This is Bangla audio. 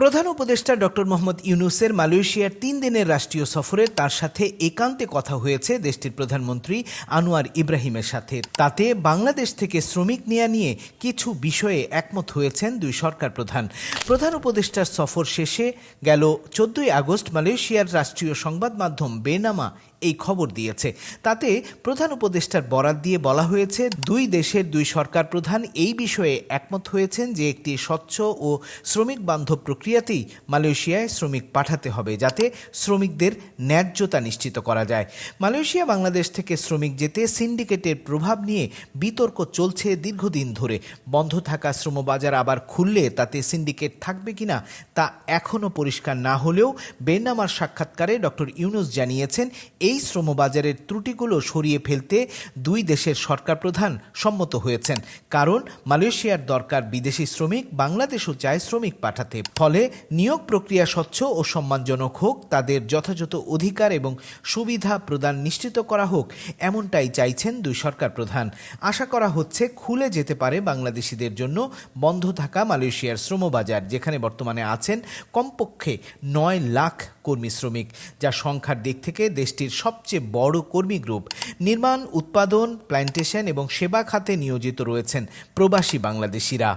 প্রধান উপদেষ্টা ডক্টর মোহাম্মদ ইউনুসের মালয়েশিয়ার তিন দিনের রাষ্ট্রীয় সফরে তার সাথে একান্তে কথা হয়েছে দেশটির প্রধানমন্ত্রী আনোয়ার ইব্রাহিমের সাথে। তাতে বাংলাদেশ থেকে শ্রমিক নেয়া নিয়ে কিছু বিষয়ে একমত হয়েছেন দুই সরকার প্রধান। প্রধান উপদেষ্টার সফর শেষে গেল চোদ্দই আগস্ট মালয়েশিয়ার রাষ্ট্রীয় সংবাদ মাধ্যম বেনামা এই খবর দিয়েছে। তাতে প্রধান উপদেষ্টার বরাত দিয়ে বলা হয়েছে, দুই দেশের দুই সরকার প্রধান এই বিষয়ে একমত হয়েছেন যে একটি স্বচ্ছ ও শ্রমিক বান্ধব প্রক্রিয়াতেই মালয়েশিয়ায় শ্রমিক পাঠাতে হবে যাতে শ্রমিকদের ন্যায্যতা নিশ্চিত করা যায়। মালয়েশিয়া, বাংলাদেশ থেকে শ্রমিক যেতে সিন্ডিকেটের প্রভাব নিয়ে বিতর্ক চলছে দীর্ঘদিন ধরে। বন্ধ থাকা শ্রমবাজার আবার খুললে তাতে সিন্ডিকেট থাকবে কিনা তা এখনও পরিষ্কার না হলেও বেনামার সাক্ষাৎকারে ডক্টর ইউনুস জানিয়েছেন, এই শ্রমবাজারের ত্রুটিগুলো সরিয়ে ফেলতে দুই দেশের সরকার প্রধান সম্মত হয়েছেন। কারণ মালয়েশিয়ার দরকার বিদেশি শ্রমিক, বাংলাদেশও চায় শ্রমিক পাঠাতে। ফলে নিয়োগ প্রক্রিয়া স্বচ্ছ ও সম্মানজনক হোক, তাদের যথাযথ অধিকার এবং সুবিধা প্রদান নিশ্চিত করা হোক, এমনটাই চাইছেন দুই সরকার প্রধান। আশা করা হচ্ছে খুলে যেতে পারে বাংলাদেশিদের জন্য বন্ধ থাকা মালয়েশিয়ার শ্রমবাজার, যেখানে বর্তমানে আছেন কমপক্ষে নয় লাখ কর্মী শ্রমিক, যা সংখ্যার দিক থেকে দেশটির সবচেয়ে বড় কর্মী গ্রুপ। নির্মাণ, উৎপাদন প্ল্যান্টেশন এবং সেবা খাতে নিয়োজিত রয়েছেন প্রবাসী বাংলাদেশিরা।